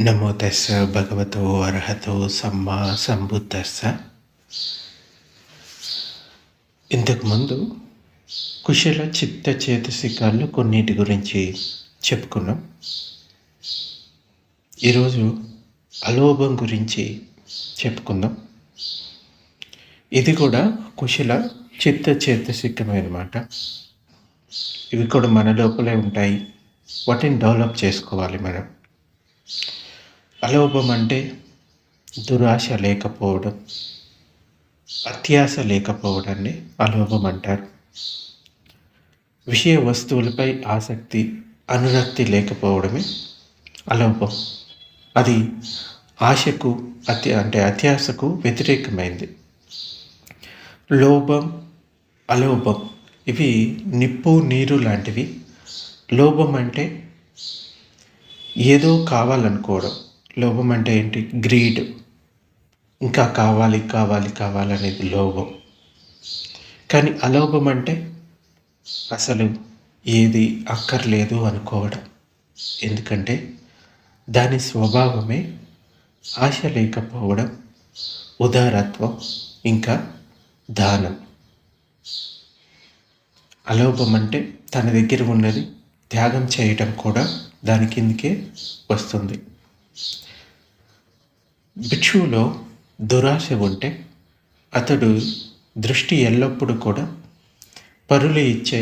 నమో తస్స భగవతో అర్హతో సమ్మా సంబుద్ధస్స ఇంతకుముందు కుశల చిత్త చేతసికాల్లో కొన్నిటి గురించి చెప్పుకున్నాం. ఈరోజు అలోభం గురించి చెప్పుకుందాం. ఇది కూడా కుశల చిత్త చేతసికమే అనమాట ఇవి కూడా మన లోపలే ఉంటాయి. వాటిని డెవలప్ చేసుకోవాలి మనం. అలోభం అంటే దురాశ లేకపోవడం అత్యాశ లేకపోవడాన్ని అలోభం అంటారు. విషయ వస్తువులపై ఆసక్తి అనురక్తి లేకపోవడమే అలోభం అది ఆశకు అతి అంటే అత్యాశకు వ్యతిరేకమైంది. లోభం అలోభం ఇవి నిప్పు నీరు లాంటివి. లోభం అంటే ఏదో కావాలనుకోవడం. లోభం అంటే ఏంటి? గ్రీడ్. ఇంకా కావాలి కావాలి కావాలనేది లోభం. కానీ అలోభం అంటే అసలు ఏది అక్కర్లేదు అనుకోవడం. ఎందుకంటే దాని స్వభావమే ఆశ లేకపోవడం ఉదారత్వం ఇంకా దానం. అలోభం అంటే తన దగ్గర ఉన్నది త్యాగం చేయటం కూడా దాని కిందకే వస్తుంది. భిక్షువులో దురాశ ఉంటే అతడు దృష్టి ఎల్లప్పుడూ కూడా పరులు ఇచ్చే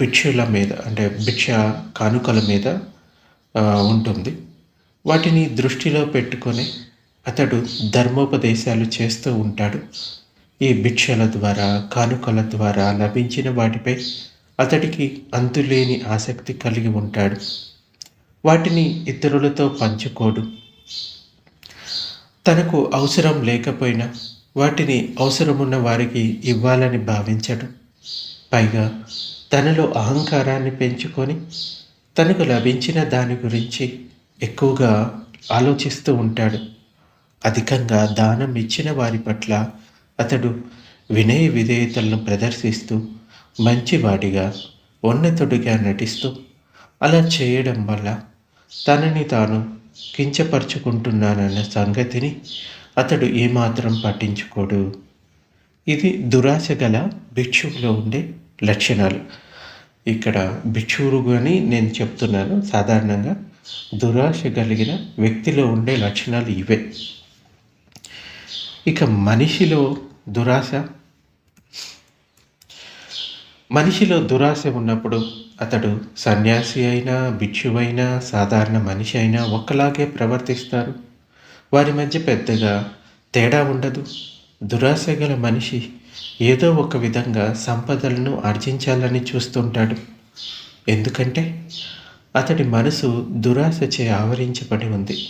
భిక్షుల మీద అంటే భిక్ష కానుకల మీద ఉంటుంది. వాటిని దృష్టిలో పెట్టుకొని అతడు ధర్మోపదేశాలు చేస్తూ ఉంటాడు. ఈ భిక్షల ద్వారా కానుకల ద్వారా లభించిన వాటిపై అతడికి అంతులేని ఆసక్తి కలిగి ఉంటాడు. వాటిని ఇతరులతో పంచుకోడు. తనకు అవసరం లేకపోయినా వాటిని అవసరమున్న వారికి ఇవ్వాలని భావించడు. పైగా తనలో అహంకారాన్ని పెంచుకొని తనకు లభించిన దాని గురించి ఎక్కువగా ఆలోచిస్తూ ఉంటాడు. అధికంగా దానం ఇచ్చిన వారి పట్ల అతడు వినయ విధేయతలను ప్రదర్శిస్తూ మంచివాడిగా ఉన్నతుడిగా నటిస్తూ అలా చేయడం వల్ల తనని తాను కించపరుచుకుంటున్నానన్న సంగతిని అతడు ఏమాత్రం పట్టించుకోడు. ఇది దురాశ గల భిక్షువులో ఉండే లక్షణాలు. ఇక్కడ భిక్షువులు అని నేను చెప్తున్నాను సాధారణంగా దురాశ కలిగిన వ్యక్తిలో ఉండే లక్షణాలు ఇవే. ఇక మనిషిలో దురాశ? మనిషిలో దురాశ ఉన్నప్పుడు అతడు సన్యాసి అయినా భిక్షువైనా సాధారణ మనిషి అయినా ఒక్కలాగే ప్రవర్తిస్తారు. వారి మధ్య పెద్దగా తేడా ఉండదు. దురాశ గల మనిషి ఏదో ఒక విధంగా సంపదలను ఆర్జించాలని చూస్తుంటాడు. ఎందుకంటే అతడి మనసు దురాశచే ఆవరించబడి ఉంది.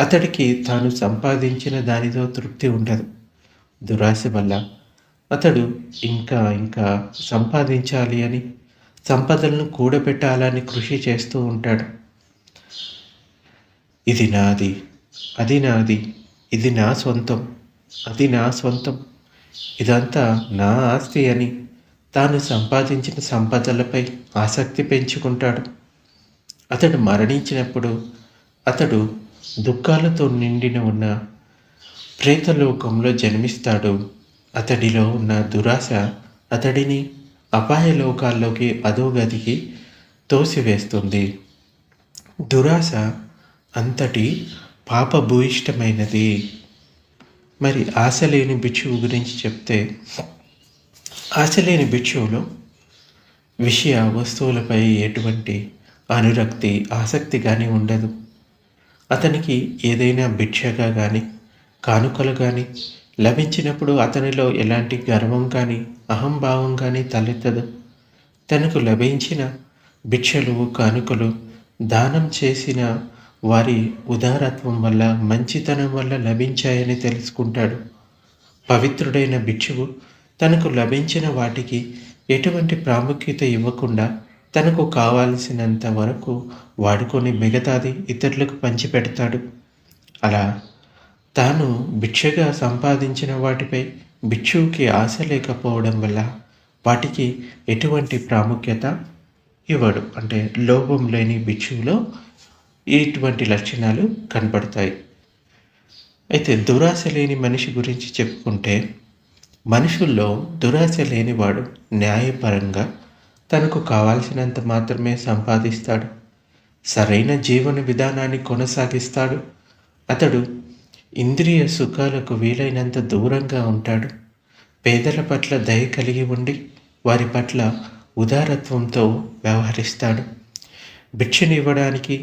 అతడికి తాను సంపాదించిన దానితో తృప్తి ఉండదు. దురాశ వల్ల అతడు ఇంకా ఇంకా సంపాదించాలి అని సంపదలను కూడబెట్టాలని కృషి చేస్తూ ఉంటాడు. ఇది నాది అది నాది ఇది నా సొంతం అది నా సొంతం ఇదంతా నా ఆస్తి అని తాను సంపాదించిన సంపదలపై ఆసక్తి పెంచుకుంటాడు. అతడు మరణించినప్పుడు అతడు దుఃఖాలతో నిండిన ఉన్న ప్రేతలోకంలో జన్మిస్తాడు. అతడిలో ఉన్న దురాశ అతడిని అపాయ లోకాల్లోకి అధోగతికి తోసివేస్తుంది. దురాశ అంతటి పాపభూయిష్టమైనది. మరి ఆశ లేని భిక్షువు గురించి చెప్తే ఆశ లేని భిక్షువులో విషయ వస్తువులపై ఎటువంటి అనురక్తి ఆసక్తి కానీ ఉండదు. అతనికి ఏదైనా భిక్షగా కానీ కానుకలు కానీ లభించినప్పుడు అతనిలో ఎలాంటి గర్వం కానీ అహంభావం కానీ తలెత్తదు. తనకు లభించిన భిక్షలు కానుకలు దానం చేసిన వారి ఉదారత్వం వల్ల మంచితనం వల్ల లభించాయని తెలుసుకుంటాడు. పవిత్రుడైన భిక్షువు తనకు లభించిన వాటికి ఎటువంటి ప్రాముఖ్యత ఇవ్వకుండా తనకు కావాల్సినంత వరకు వాడుకొని మిగతాది ఇతరులకు పంచిపెడతాడు. అలా తాను భిక్షగా సంపాదించిన వాటిపై భిక్షువుకి ఆశ లేకపోవడం వల్ల వాటికి ఎటువంటి ప్రాముఖ్యత ఇవ్వడు. అంటే లోభం లేని భిక్షువులో ఇటువంటి లక్షణాలు కనపడతాయి. అయితే దురాశ లేని మనిషి గురించి చెప్పుకుంటే మనుషుల్లో దురాశ లేనివాడు న్యాయపరంగా తనకు కావాల్సినంత మాత్రమే సంపాదిస్తాడు. సరైన జీవన విధానాన్ని కొనసాగిస్తాడు. అతడు ఇంద్రియ సుఖాలకు వీలైనంత దూరంగా ఉంటాడు. పేదల పట్ల దయ కలిగి ఉండి వారి పట్ల ఉదారత్వంతో వ్యవహరిస్తాడు. భిక్షను ఇవ్వడానికి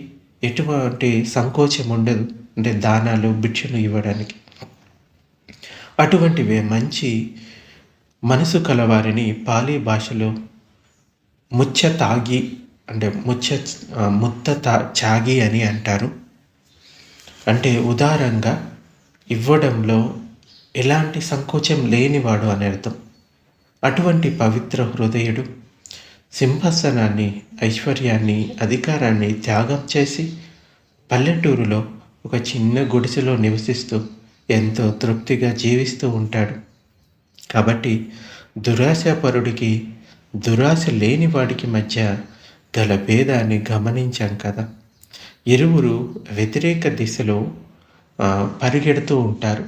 ఎటువంటి సంకోచం ఉండదు. అంటే దానాలు భిక్షను ఇవ్వడానికి. అటువంటివే మంచి మనసు కలవారిని పాలీ భాషలో ముచ్చ తాగి అంటే ముచ్చ ముత్త తా చాగి అని అంటారు. అంటే ఉదారంగా ఇవ్వడంలో ఎలాంటి సంకోచం లేనివాడు అని అర్థం. అటువంటి పవిత్ర హృదయుడు సింహాసనాన్ని ఐశ్వర్యాన్ని అధికారాన్ని త్యాగం చేసి పల్లెటూరులో ఒక చిన్న గుడిసెలో నివసిస్తూ ఎంతో తృప్తిగా జీవిస్తూ ఉంటాడు. కాబట్టి దురాశపరుడికి దురాశ లేని వాడికి మధ్య గల భేదాన్ని గమనించాం కదా. ఇరువురు వ్యతిరేక దిశలో పరిగెడుతూ ఉంటారు.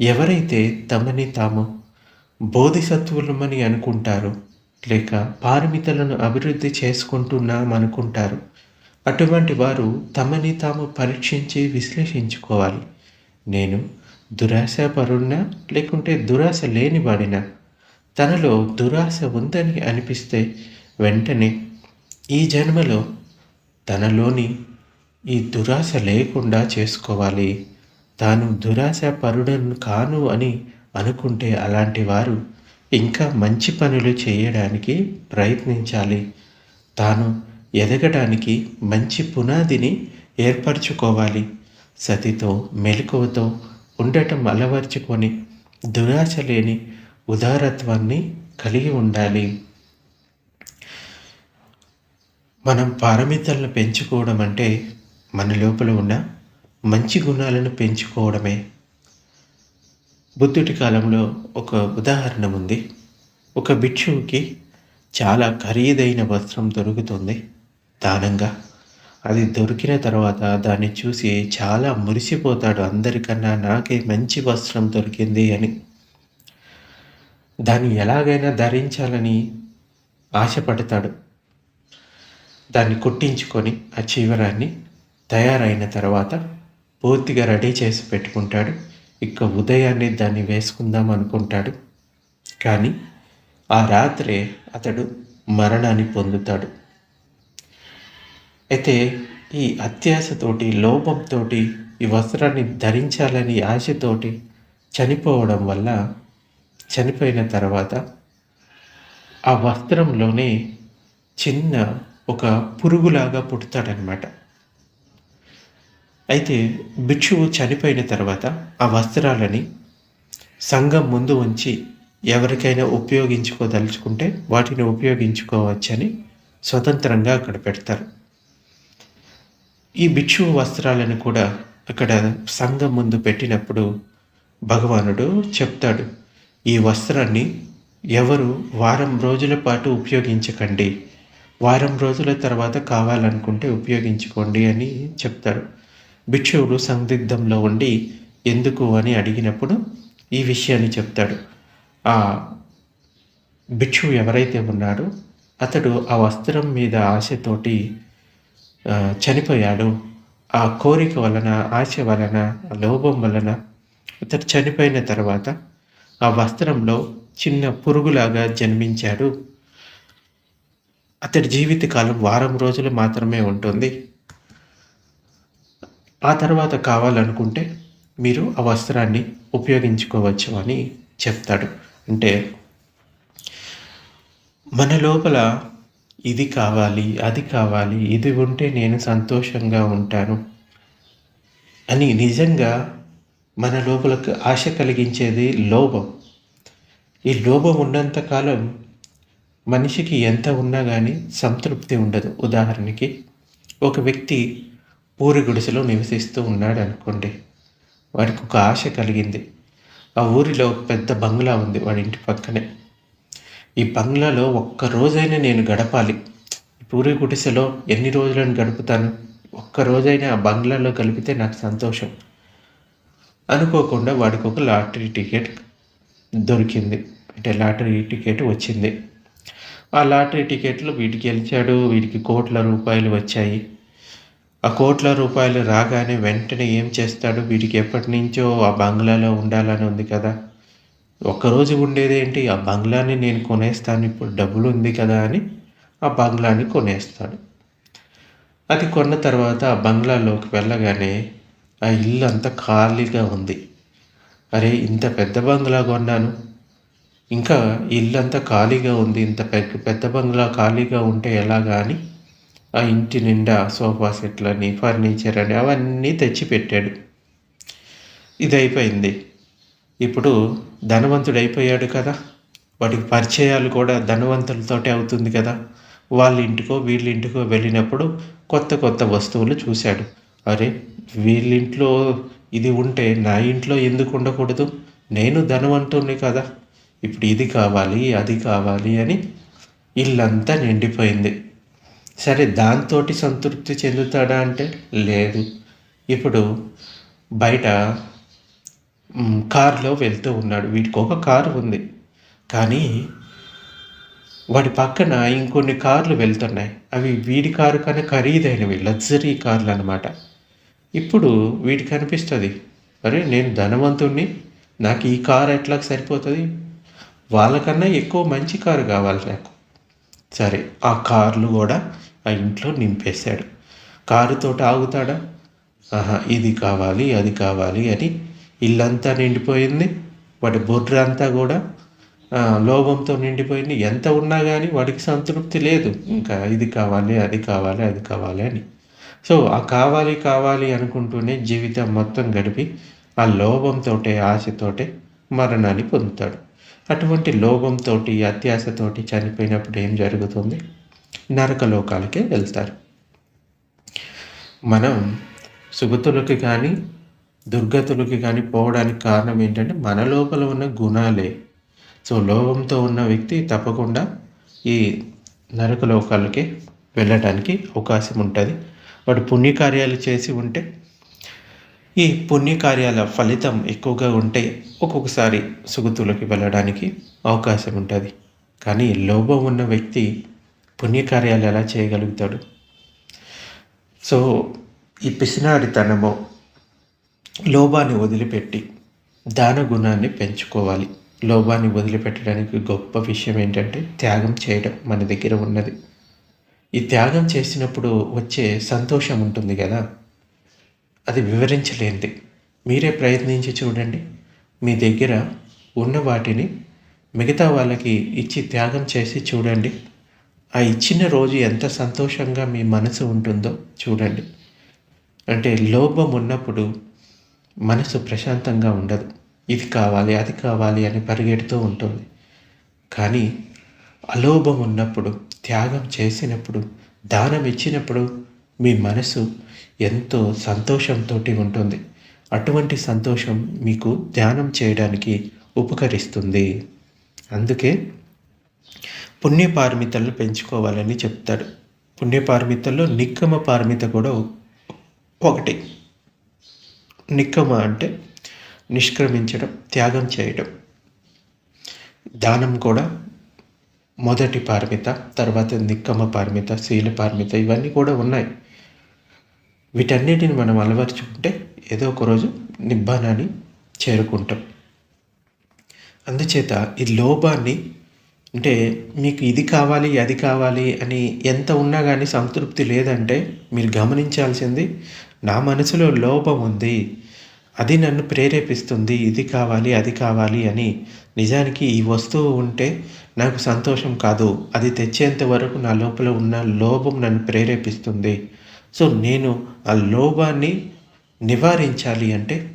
ఎవరైతే తమని తాము బోధిసత్వులమని అనుకుంటారో లేక పారమితలను అభివృద్ధి చేసుకుంటున్నాం అనుకుంటారు అటువంటి వారు తమని తాము పరీక్షించి విశ్లేషించుకోవాలి. నేను దురాశపరున్నా లేకుంటే దురాశ లేనివాడినా తనలో దురాశ ఉందని అనిపిస్తే వెంటనే ఈ జన్మలో తనలోని ఈ దురాశ లేకుండా చేసుకోవాలి. తాను దురాశ పరుడను కాను అని అనుకుంటే అలాంటి వారు ఇంకా మంచి పనులు చేయడానికి ప్రయత్నించాలి. తాను ఎదగడానికి మంచి పునాదిని ఏర్పరచుకోవాలి. సతితో మెలకువతో ఉండటం అలవర్చుకొని దురాశ లేని ఉదారత్వాన్ని కలిగి ఉండాలి. మనం పారమితలను పెంచుకోవడం అంటే మన లోపల ఉన్న మంచి గుణాలను పెంచుకోవడమే. బుద్ధుడి కాలంలో ఒక ఉదాహరణ ఉంది. ఒక భిక్షువుకి చాలా ఖరీదైన వస్త్రం దొరుకుతుంది. దానంగా అది దొరికిన తర్వాత దాన్ని చూసి చాలా మురిసిపోతాడు. అందరికన్నా నాకే మంచి వస్త్రం దొరికింది అని. దాన్ని ఎలాగైనా ధరించాలని ఆశపడతాడు. దాన్ని కుట్టించుకొని ఆ చీవరాన్ని తయారైన తర్వాత పూర్తిగా రెడీ చేసి పెట్టుకుంటాడు. ఇక ఉదయాన్నే దాన్ని వేసుకుందాం అనుకుంటాడు. కానీ ఆ రాత్రే అతడు మరణాన్ని పొందుతాడు. అయితే ఈ అత్యాశతోటి లోపంతో ఈ వస్త్రాన్ని ధరించాలని ఆశతోటి చనిపోవడం వల్ల చనిపోయిన తర్వాత ఆ వస్త్రంలోనే చిన్న ఒక పురుగులాగా పుడతాడనమాట అయితే భిక్షువు చనిపోయిన తర్వాత ఆ వస్త్రాలని సంఘం ముందు ఉంచి ఎవరికైనా ఉపయోగించుకోదలుచుకుంటే వాటిని ఉపయోగించుకోవచ్చని స్వతంత్రంగా అక్కడ పెడతారు. ఈ భిక్షువు వస్త్రాలను కూడా అక్కడ సంఘం ముందు పెట్టినప్పుడు భగవానుడు చెప్తాడు ఈ వస్త్రాన్ని ఎవరు వారం రోజుల పాటు ఉపయోగించకండి వారం రోజుల తర్వాత కావాలనుకుంటే ఉపయోగించుకోండి అని చెప్తారు. భిక్షువుడు సందిగ్ధంలో ఉండి ఎందుకు అని అడిగినప్పుడు ఈ విషయాన్ని చెప్తాడు. ఆ భిక్షువు ఎవరైతే ఉన్నాడో అతడు ఆ వస్త్రం మీద ఆశతోటి చనిపోయాడు. ఆ కోరిక వలన ఆశ వలన లోభం వలన అతడు చనిపోయిన తర్వాత ఆ వస్త్రంలో చిన్న పురుగులాగా జన్మించాడు. అతడి జీవితకాలం వారం రోజులు మాత్రమే ఉంటుంది. ఆ తర్వాత కావాలనుకుంటే మీరు ఆ వస్త్రాన్ని ఉపయోగించుకోవచ్చు అని చెప్తాడు. అంటే మన లోపల ఇది కావాలి అది కావాలి ఇది ఉంటే నేను సంతోషంగా ఉంటాను అని నిజంగా మన లోపలకు ఆశ కలిగించేది లోభం. ఈ లోభం ఉన్నంతకాలం మనిషికి ఎంత ఉన్నా కానీ సంతృప్తి ఉండదు. ఉదాహరణకి ఒక వ్యక్తి పూరి గుడిసెలో నివసిస్తూ ఉన్నాడు అనుకోండి వాడికి ఒక ఆశ కలిగింది. ఆ ఊరిలో పెద్ద బంగ్లా ఉంది వాడి ఇంటి పక్కనే. ఈ బంగ్లాలో ఒక్క రోజైనా నేను గడపాలి. పూరి గుడిసెలో ఎన్ని రోజులను గడుపుతాను? ఒక్క రోజైనా ఆ బంగ్లాలో కలిపితే నాకు సంతోషం. అనుకోకుండా వాడికి ఒక లాటరీ టికెట్ దొరికింది. అంటే లాటరీ టికెట్ వచ్చింది. ఆ లాటరీ టికెట్లు వీటికి గెలిచాడు వీటికి కోట్ల రూపాయలు వచ్చాయి. ఆ కోట్ల రూపాయలు రాగానే వెంటనే ఏం చేస్తాడు? వీడికి ఎప్పటి నుంచో ఆ బంగ్లాలో ఉండాలని ఉంది కదా. ఒక్కరోజు ఉండేదేంటి ఆ బంగ్లాని నేను కొనేస్తాను ఇప్పుడు డబ్బులు ఉంది కదా అని ఆ బంగ్లాని కొనేస్తాడు. అది కొన్న తర్వాత ఆ బంగ్లాలోకి వెళ్ళగానే ఆ ఇల్లు అంతా ఖాళీగా ఉంది. అరే ఇంత పెద్ద బంగ్లా కొన్నాను. ఇంకా ఇల్లు ఖాళీగా ఉంది. ఇంత పెద్ద పెద్ద బంగ్లా ఖాళీగా ఉంటే ఎలాగా అని ఆ ఇంటి నిండా సోఫా సెట్లని ఫర్నిచర్ అని అవన్నీ తెచ్చి పెట్టాడు ఇది అయిపోయింది ఇప్పుడు ధనవంతుడు అయిపోయాడు కదా. వాడికి పరిచయాలు కూడా ధనవంతులతోటే అవుతుంది కదా. వాళ్ళ ఇంటికో వీళ్ళ ఇంటికో వెళ్ళినప్పుడు కొత్త కొత్త వస్తువులు చూశాడు. అరే వీళ్ళింట్లో ఇది ఉంటే నా ఇంట్లో ఎందుకు ఉండకూడదు? నేను ధనవంతుణ్ణి కదా. ఇప్పుడు ఇది కావాలి అది కావాలి అని ఇల్లంతా నిండిపోయింది. సరే దాంతో సంతృప్తి చెందుతాడా అంటే లేదు. ఇప్పుడు బయట కారులో వెళ్తూ ఉన్నాడు. వీటికి ఒక కారు ఉంది. కానీ వాడి పక్కన ఇంకొన్ని కార్లు వెళ్తున్నాయి. అవి వీడి కారు కన్నా ఖరీదైనవి లగ్జరీ కార్లు అనమాట ఇప్పుడు వీటికి అనిపిస్తుంది అరే నేను ధనవంతుణ్ణి. నాకు ఈ కారు ఎట్లా సరిపోతుంది? వాళ్ళకన్నా ఎక్కువ మంచి కారు కావాలి నాకు. సరే ఆ కార్లు కూడా ఆ ఇంట్లో నింపేశాడు. కారుతో ఆగుతాడా? ఆహా ఇది కావాలి అది కావాలి అని ఇల్లంతా నిండిపోయింది. వాడి బొర్ర అంతా కూడా లోభంతో నిండిపోయింది. ఎంత ఉన్నా కానీ వాడికి సంతృప్తి లేదు. ఇంకా ఇది కావాలి అది కావాలి అది కావాలి అని. సో ఆ కావాలి కావాలి అనుకుంటూనే జీవితం మొత్తం గడిపి ఆ లోభంతో ఆశతోటే మరణాన్ని పొందుతాడు. అటువంటి లోభంతో అత్యాశతోటి చనిపోయినప్పుడు ఏం జరుగుతుంది? నరకలోకాలకే వెళ్తారు. మనం సుగతులకి కానీ దుర్గతులకి కానీ పోవడానికి కారణం ఏంటంటే మన లోపల ఉన్న గుణాలే. సో లోభంతో ఉన్న వ్యక్తి తప్పకుండా ఈ నరక లోకాలకి వెళ్ళడానికి అవకాశం ఉంటుంది. వాడు పుణ్యకార్యాలు చేసి ఉంటే ఈ పుణ్యకార్యాల ఫలితం ఎక్కువగా ఉంటే ఒక్కొక్కసారి సుగతులకి వెళ్ళడానికి అవకాశం ఉంటుంది. కానీ లోభం ఉన్న వ్యక్తి పుణ్యకార్యాలు ఎలా చేయగలుగుతాడు? సో ఈ పిసినాడితనము లోభాన్ని వదిలిపెట్టి దాన గుణాన్ని పెంచుకోవాలి. లోభాన్ని వదిలిపెట్టడానికి గొప్ప విషయం ఏంటంటే త్యాగం చేయడం మన దగ్గర ఉన్నది. ఈ త్యాగం చేసినప్పుడు వచ్చే సంతోషం ఉంటుంది కదా? అది వివరించలేనిది. మీరే ప్రయత్నించి చూడండి. మీ దగ్గర ఉన్న వాటిని మిగతా వాళ్ళకి ఇచ్చి త్యాగం చేసి చూడండి. ఆ ఇచ్చిన రోజు ఎంత సంతోషంగా మీ మనసు ఉంటుందో చూడండి. అంటే లోభం ఉన్నప్పుడు మనసు ప్రశాంతంగా ఉండదు. ఇది కావాలి అది కావాలి అని పరిగెడుతూ ఉంటుంది. కానీ అలోభం ఉన్నప్పుడు త్యాగం చేసినప్పుడు దానం ఇచ్చినప్పుడు మీ మనసు ఎంతో సంతోషంతో ఉంటుంది. అటువంటి సంతోషం మీకు ధ్యానం చేయడానికి ఉపకరిస్తుంది. అందుకే పుణ్యపారమితలను పెంచుకోవాలని చెప్తాడు. పుణ్యపారమితల్లో నిక్కమ పారమిత కూడా ఒకటి. నిక్కమ అంటే నిష్క్రమించడం త్యాగం చేయడం. దానం కూడా మొదటి పారమిత తర్వాత నిక్కమ పారమిత శీల పారమిత ఇవన్నీ కూడా ఉన్నాయి. వీటన్నిటిని మనం అలవరుచుకుంటే ఏదో ఒక రోజు నిబ్బానాన్ని చేరుకుంటాం. అందుచేత ఈ లోభాన్ని అంటే మీకు ఇది కావాలి అది కావాలి అని ఎంత ఉన్నా కానీ సంతృప్తి లేదంటే మీరు గమనించాల్సింది నా మనసులో లోపం ఉంది అది నన్ను ప్రేరేపిస్తుంది ఇది కావాలి అది కావాలి అని నిజానికి ఈ వస్తువు ఉంటే నాకు సంతోషం కాదు. అది తెచ్చేంత వరకు నా లోపల ఉన్న లోభం నన్ను ప్రేరేపిస్తుంది. సో నేను ఆ లోభాన్ని నివారించాలి అంటే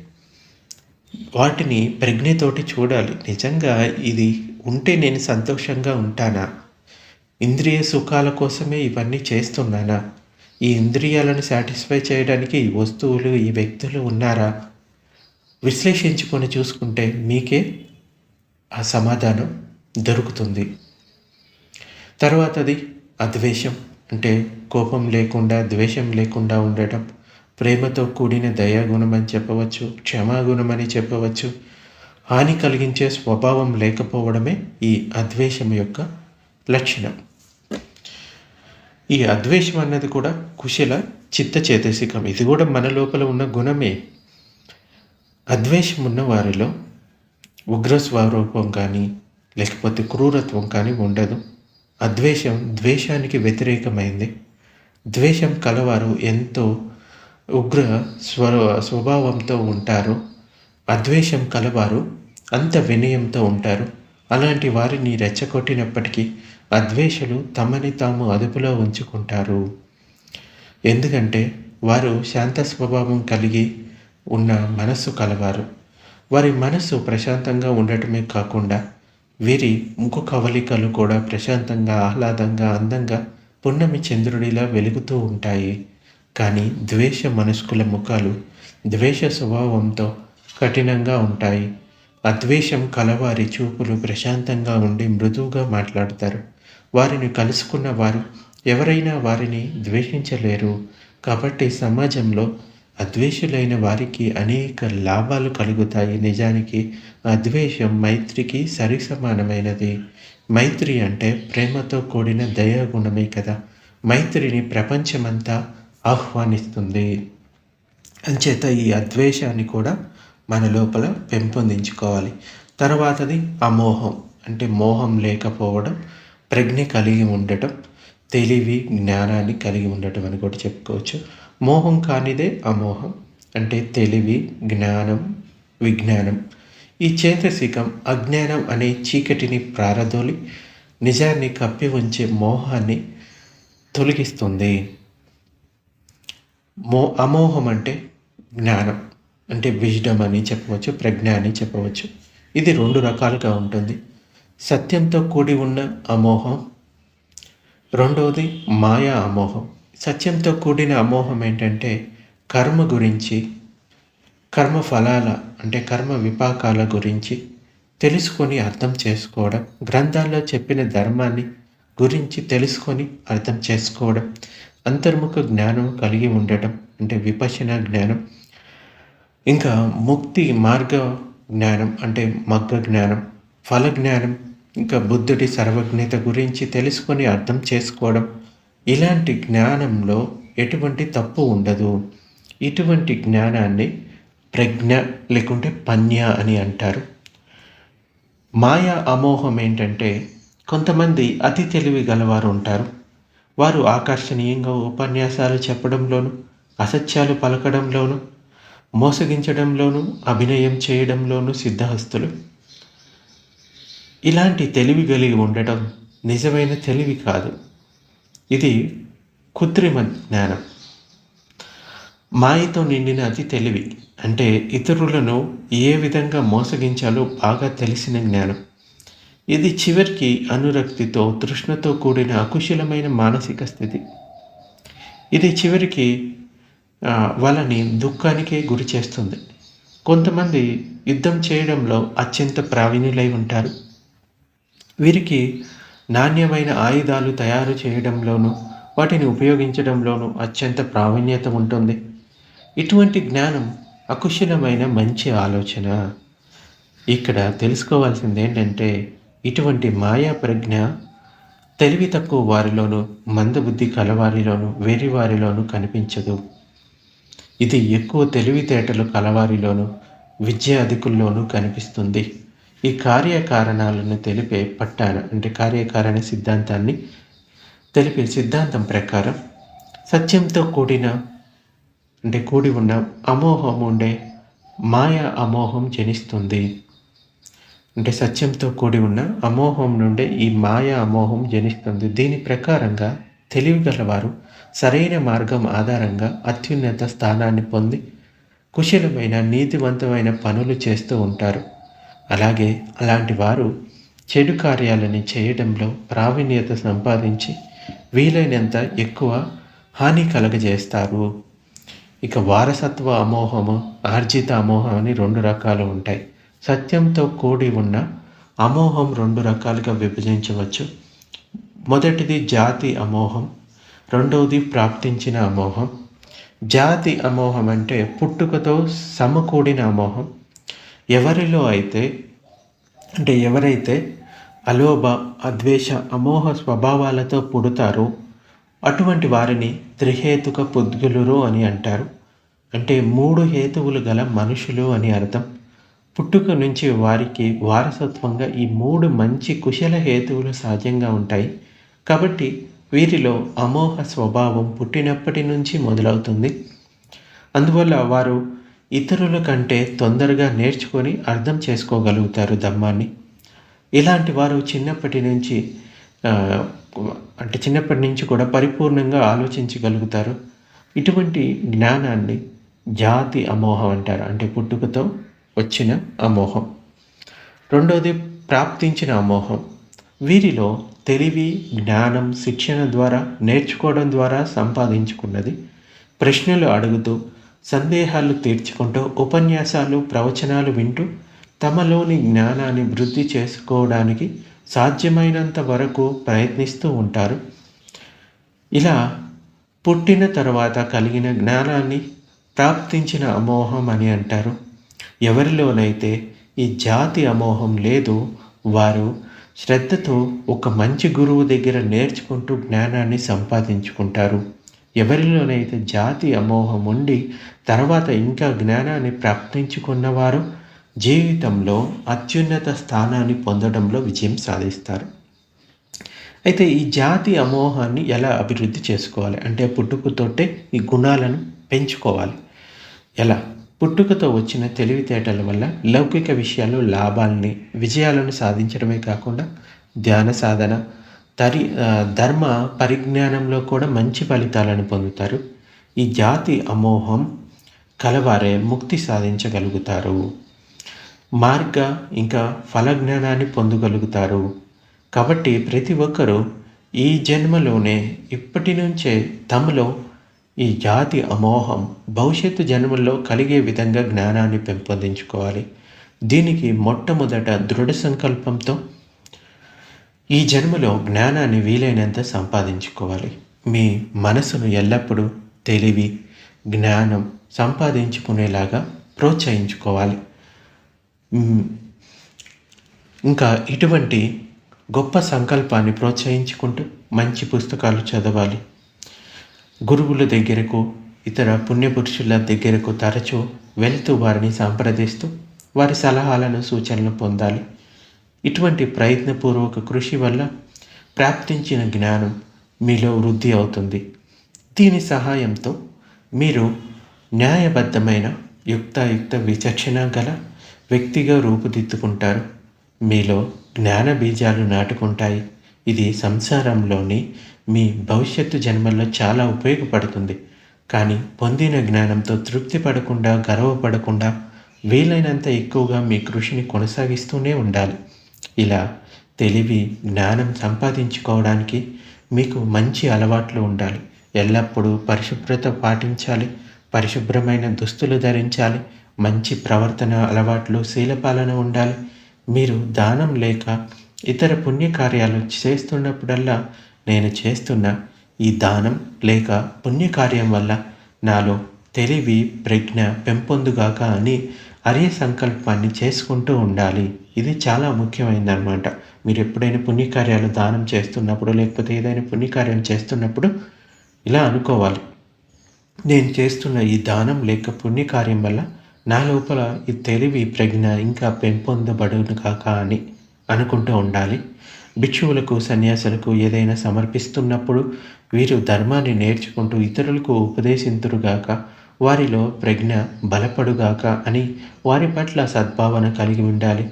వాటిని ప్రజ్ఞతోటి చూడాలి. నిజంగా ఇది ఉంటే నేను సంతోషంగా ఉంటానా? ఇంద్రియ సుఖాల కోసమే ఇవన్నీ చేస్తున్నానా? ఈ ఇంద్రియాలను సాటిస్ఫై చేయడానికి ఈ వస్తువులు ఈ వ్యక్తులు ఉన్నారా? విశ్లేషించుకొని చూసుకుంటే మీకే ఆ సమాధానం దొరుకుతుంది. తర్వాతది అద్వేషం. అంటే కోపం లేకుండా ద్వేషం లేకుండా ఉండటం. ప్రేమతో కూడిన దయాగుణం అని చెప్పవచ్చు క్షమాగుణం అని చెప్పవచ్చు హాని కలిగించే స్వభావం లేకపోవడమే ఈ అద్వేషం యొక్క లక్షణం. ఈ అద్వేషం అన్నది కూడా కుశల చిత్త చేతసికం. ఇది కూడా మన లోపల ఉన్న గుణమే. అద్వేషం ఉన్న వారిలో ఉగ్ర స్వరూపం కానీ లేకపోతే క్రూరత్వం కానీ ఉండదు. అద్వేషం ద్వేషానికి వ్యతిరేకమైంది. ద్వేషం కలవారు ఎంతో ఉగ్ర స్వర స్వభావంతో ఉంటారు. అద్వేషం కలవారు అంత వినయంతో ఉంటారు. అలాంటి వారిని రెచ్చగొట్టినప్పటికీ అద్వేషులు తమని తాము అదుపులో ఉంచుకుంటారు. ఎందుకంటే వారు శాంత స్వభావం కలిగి ఉన్న మనస్సు కలవారు. వారి మనస్సు ప్రశాంతంగా ఉండటమే కాకుండా వీరి ముఖ కవలికలు కూడా ప్రశాంతంగా ఆహ్లాదంగా అందంగా పున్నమి చంద్రుడిలా వెలుగుతూ ఉంటాయి. కానీ ద్వేష మనస్కుల ముఖాలు ద్వేష స్వభావంతో కఠినంగా ఉంటాయి. అద్వేషం కలవారి చూపులు ప్రశాంతంగా ఉండి మృదువుగా మాట్లాడతారు. వారిని కలుసుకున్న వారు ఎవరైనా వారిని ద్వేషించలేరు. కాబట్టి సమాజంలో అద్వేషులైన వారికి అనేక లాభాలు కలుగుతాయి. నిజానికి అద్వేషం మైత్రికి సరి సమానమైనది మైత్రి అంటే ప్రేమతో కూడిన దయాగుణమే కదా. మైత్రిని ప్రపంచమంతా ఆహ్వానిస్తుంది. అంచేత ఈ అద్వేషాన్ని కూడా మన లోపల పెంపొందించుకోవాలి. తర్వాతది అమోహం అంటే మోహం లేకపోవడం ప్రజ్ఞ కలిగి ఉండటం తెలివి జ్ఞానాన్ని కలిగి ఉండటం అని కూడా చెప్పుకోవచ్చు. మోహం కానిదే అమోహం అంటే తెలివి జ్ఞానం విజ్ఞానం. ఈ చేతసికం అజ్ఞానం అనే చీకటిని ప్రారదోలి నిజాన్ని కప్పి ఉంచే మోహాన్ని తొలగిస్తుంది. మో అమోహం అంటే జ్ఞానం. అంటే విజ్డమ్ అని చెప్పవచ్చు ప్రజ్ఞ అని చెప్పవచ్చు. ఇది రెండు రకాలుగా ఉంటుంది. సత్యంతో కూడి ఉన్న అమోహం. రెండవది మాయా అమోహం. సత్యంతో కూడిన అమోహం ఏంటంటే కర్మ గురించి కర్మ ఫలాల అంటే కర్మ విపాకాల గురించి తెలుసుకొని అర్థం చేసుకోవడం గ్రంథాల్లో చెప్పిన ధర్మాన్ని గురించి తెలుసుకొని అర్థం చేసుకోవడం అంతర్ముఖ జ్ఞానం కలిగి ఉండటం అంటే విపశన జ్ఞానం. ఇంకా ముక్తి మార్గ జ్ఞానం అంటే మగ్గ జ్ఞానం ఫల జ్ఞానం ఇంకా బుద్ధుడి సర్వజ్ఞత గురించి తెలుసుకొని అర్థం చేసుకోవడం. ఇలాంటి జ్ఞానంలో ఎటువంటి తప్పు ఉండదు. ఇటువంటి జ్ఞానాన్ని ప్రజ్ఞ లేకుంటే పన్య అని అంటారు. మాయా అమోహం ఏంటంటే కొంతమంది అతి తెలివి గలవారు ఉంటారు. వారు ఆకర్షణీయంగా ఉపన్యాసాలు చెప్పడంలోను అసత్యాలు పలకడంలోను మోసగించడంలోనూ అభినయం చేయడంలోనూ సిద్ధహస్తులు. ఇలాంటి తెలివి కలిగి ఉండటం నిజమైన తెలివి కాదు. ఇది కృత్రిమ జ్ఞానం. మాయతో నిండిన అతి తెలివి అంటే ఇతరులను ఏ విధంగా మోసగించాలో బాగా తెలిసిన జ్ఞానం. ఇది చివరికి అనురక్తితో తృష్ణతో కూడిన అకుశలమైన మానసిక స్థితి. ఇది చివరికి వాళ్ళని దుఃఖానికే గురి చేస్తుంది. కొంతమంది యుద్ధం చేయడంలో అత్యంత ప్రావీణ్యులై ఉంటారు. వీరికి నాణ్యమైన ఆయుధాలు తయారు చేయడంలోనూ వాటిని ఉపయోగించడంలోనూ అత్యంత ప్రావీణ్యత ఉంటుంది. ఇటువంటి జ్ఞానం అకుశలమైన మంచి ఆలోచన. ఇక్కడ తెలుసుకోవాల్సింది ఏంటంటే ఇటువంటి మాయా ప్రజ్ఞ తెలివి తక్కువ వారిలోనూ మందబుద్ధి కలవారిలోనూ వేరి వారిలోనూ కనిపించదు. ఇది ఎక్కువ తెలివితేటలు కలవారిలోనూ విద్యాధికుల్లోనూ కనిపిస్తుంది. ఈ కార్యకారణాలను తెలిపే పట్టాన అంటే కార్యకారణ సిద్ధాంతాన్ని తెలిపే సిద్ధాంతం ప్రకారం సత్యంతో కూడిన అంటే కూడి ఉన్న అమోహం ఉండే మాయ అమోహం జనిస్తుంది. అంటే సత్యంతో కూడి ఉన్న అమోహం నుండే ఈ మాయ అమోహం జనిస్తుంది. దీని ప్రకారంగా తెలివిగలవారు సరైన మార్గం ఆధారంగా అత్యున్నత స్థానాన్ని పొంది కుశలమైన నీతివంతమైన పనులు చేస్తూ ఉంటారు. అలాగే అలాంటి వారు చెడు కార్యాలని చేయడంలో ప్రావీణ్యత సంపాదించి వీలైనంత ఎక్కువ హాని కలగజేస్తారు. ఇక వారసత్వ అమోహము ఆర్జిత అమోహం అని రెండు రకాలు ఉంటాయి. సత్యంతో కూడి ఉన్న అమోహం రెండు రకాలుగా విభజించవచ్చు. మొదటిది జాతి అమోహం రెండవది ప్రాప్తించిన అమోహం. జాతి అమోహం అంటే పుట్టుకతో సమకూడిన అమోహం. ఎవరిలో అయితే అంటే ఎవరైతే అలోభ అద్వేష అమోహ స్వభావాలతో పుడతారో అటువంటి వారిని త్రిహేతుక పుద్గులురు అని అంటారు. అంటే మూడు హేతువులు గల మనుషులు అని అర్థం. పుట్టుక నుంచి వారికి వారసత్వంగా ఈ మూడు మంచి కుశల హేతువులు సహజంగా ఉంటాయి. కాబట్టి వీరిలో అమోహ స్వభావం పుట్టినప్పటి నుంచి మొదలవుతుంది. అందువల్ల వారు ఇతరుల కంటే తొందరగా నేర్చుకొని అర్థం చేసుకోగలుగుతారు ధర్మాన్ని. ఇలాంటి వారు చిన్నప్పటి నుంచి అంటే చిన్నప్పటి నుంచి కూడా పరిపూర్ణంగా ఆలోచించగలుగుతారు. ఇటువంటి జ్ఞానాన్ని జాతి అమోహం అంటారు. అంటే పుట్టుకతో వచ్చిన అమోహం. రెండవది ప్రాప్తించిన అమోహం. వీరిలో తెలివి జ్ఞానం శిక్షణ ద్వారా నేర్చుకోవడం ద్వారా సంపాదించుకున్నది. ప్రశ్నలు అడుగుతూ సందేహాలు తీర్చుకుంటూ ఉపన్యాసాలు ప్రవచనాలు వింటూ తమలోని జ్ఞానాన్ని వృద్ధి చేసుకోవడానికి సాధ్యమైనంత వరకు ప్రయత్నిస్తూ ఉంటారు. ఇలా పుట్టిన తర్వాత కలిగిన జ్ఞానాన్ని ప్రాప్తించిన అమోహం అని అంటారు. ఎవరిలోనైతే ఈ జాతి అమోహం లేదు వారు శ్రద్ధతో ఒక మంచి గురువు దగ్గర నేర్చుకుంటూ జ్ఞానాన్ని సంపాదించుకుంటారు. ఎవరిలోనైతే జాతి అమోహం ఉండి తర్వాత ఇంకా జ్ఞానాన్ని ప్రాప్తించుకున్నవారు జీవితంలో అత్యున్నత స్థానాన్ని పొందడంలో విజయం సాధిస్తారు. అయితే ఈ జాతి అమోహాన్ని ఎలా అభివృద్ధి చేసుకోవాలి? అంటే పుట్టుకతోటే ఈ గుణాలను పెంచుకోవాలి. ఎలా? పుట్టుకతో వచ్చిన తెలివితేటల వల్ల లౌకిక విషయాలు లాభాలని విజయాలను సాధించడమే కాకుండా ధ్యాన సాధన తరి ధర్మ పరిజ్ఞానంలో కూడా మంచి ఫలితాలను పొందుతారు. ఈ జాతి అమోహం కలవారే ముక్తి సాధించగలుగుతారు. మార్గ ఇంకా ఫలజ్ఞానాన్ని పొందగలుగుతారు. కాబట్టి ప్రతి ఒక్కరూ ఈ జన్మలోనే ఇప్పటి నుంచే తమలో ఈ జాతి అమోహం భవిష్యత్తు జన్మల్లో కలిగే విధంగా జ్ఞానాన్ని పెంపొందించుకోవాలి. దీనికి మొట్టమొదట దృఢ సంకల్పంతో ఈ జన్మలో జ్ఞానాన్ని వీలైనంత సంపాదించుకోవాలి. మీ మనసును ఎల్లప్పుడూ తెలివి జ్ఞానం సంపాదించుకునేలాగా ప్రోత్సహించుకోవాలి. ఇంకా ఇటువంటి గొప్ప సంకల్పాన్ని ప్రోత్సహించుకుంటూ మంచి పుస్తకాలు చదవాలి. గురువుల దగ్గరకు ఇతర పుణ్యపురుషుల దగ్గరకు తరచూ వెళ్తూ వారిని సంప్రదిస్తూ వారి సలహాలను సూచనలు పొందాలి. ఇటువంటి ప్రయత్నపూర్వక కృషి వల్ల ప్రాప్తించిన జ్ఞానం మీలో వృద్ధి అవుతుంది. దీని సహాయంతో మీరు న్యాయబద్ధమైన యుక్తాయుక్త విచక్షణ గల వ్యక్తిగా రూపుదిద్దుకుంటారు. మీలో జ్ఞాన బీజాలు నాటుకుంటాయి. ఇది సంసారంలోని మీ భవిష్యత్తు జన్మల్లో చాలా ఉపయోగపడుతుంది. కానీ పొందిన జ్ఞానంతో తృప్తి పడకుండా గర్వపడకుండా వీలైనంత ఎక్కువగా మీ కృషిని కొనసాగిస్తూనే ఉండాలి. ఇలా తెలివి జ్ఞానం సంపాదించుకోవడానికి మీకు మంచి అలవాట్లు ఉండాలి. ఎల్లప్పుడూ పరిశుభ్రత పాటించాలి పరిశుభ్రమైన దుస్తులు ధరించాలి మంచి ప్రవర్తన అలవాట్లు శీలపాలన ఉండాలి. మీరు దానం లేక ఇతర పుణ్యకార్యాలు చేస్తున్నప్పుడల్లా నేను చేస్తున్న ఈ దానం లేక పుణ్యకార్యం వల్ల నాలో తెలివి ప్రజ్ఞ పెంపొందుగాక అని అరే సంకల్పాన్ని చేసుకుంటూ ఉండాలి. ఇది చాలా ముఖ్యమైనదన్నమాట మీరు ఎప్పుడైనా పుణ్యకార్యాలు దానం చేస్తున్నప్పుడు లేకపోతే ఏదైనా పుణ్యకార్యం చేస్తున్నప్పుడు ఇలా అనుకోవాలి. నేను చేస్తున్న ఈ దానం లేక పుణ్యకార్యం వల్ల నా లోపల ఈ తెలివి ప్రజ్ఞ ఇంకా పెంపొందబడును కాక అని అనుకుంటూ ఉండాలి. భిక్షువులకు సన్యాసులకు ఏదైనా సమర్పిస్తున్నప్పుడు వీరు ధర్మాన్ని నేర్చుకుంటూ ఇతరులకు ఉపదేశింతురుగాక వారిలో ప్రజ్ఞ బలపడుగాక అని వారి పట్ల సద్భావన కలిగి ఉండాలి.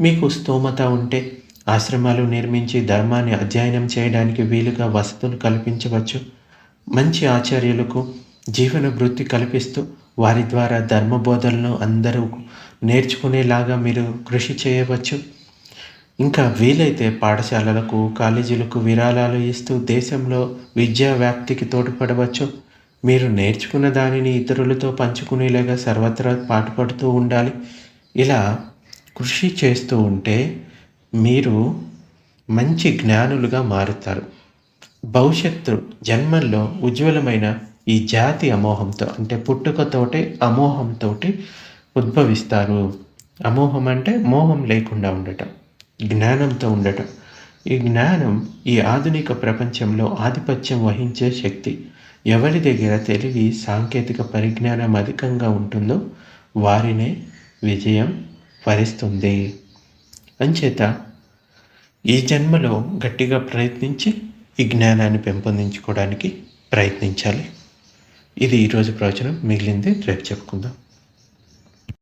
మీకు స్తోమత ఉంటే ఆశ్రమాలు నిర్మించి ధర్మాన్ని అధ్యయనం చేయడానికి వీలుగా వసతులు కల్పించవచ్చు. మంచి ఆచార్యులకు జీవన వృత్తి కల్పిస్తూ వారి ద్వారా ధర్మబోధనలు అందరూ నేర్చుకునేలాగా మీరు కృషి చేయవచ్చు. ఇంకా వీలైతే పాఠశాలలకు కాలేజీలకు విరాళాలు ఇస్తూ దేశంలో విద్యా వ్యాప్తికి తోడ్పడవచ్చు. మీరు నేర్చుకున్న దానిని ఇతరులతో పంచుకునేలాగా సర్వత్రా పాటుపడుతూ ఉండాలి. ఇలా కృషి చేస్తూ ఉంటే మీరు మంచి జ్ఞానులుగా మారుతారు. భవిష్యత్తు జన్మల్లో ఉజ్వలమైన ఈ జాతి అమోహంతో అంటే పుట్టుకతోటే అమోహంతో ఉద్భవిస్తారు. అమోహం అంటే మోహం లేకుండా ఉండటం. జ్ఞానంతో ఉండటం. ఈ జ్ఞానం ఈ ఆధునిక ప్రపంచంలో ఆధిపత్యం వహించే శక్తి. ఎవరి దగ్గర తెలివి సాంకేతిక పరిజ్ఞానం అధికంగా ఉంటుందో వారినే విజయం వరిస్తుంది. అంచేత ఈ జన్మలో గట్టిగా ప్రయత్నించి ఈ జ్ఞానాన్ని పెంపొందించుకోవడానికి ప్రయత్నించాలి. ఇది ఈరోజు ప్రవచనం. మిగిలింది రేపు చెప్పుకుందాం.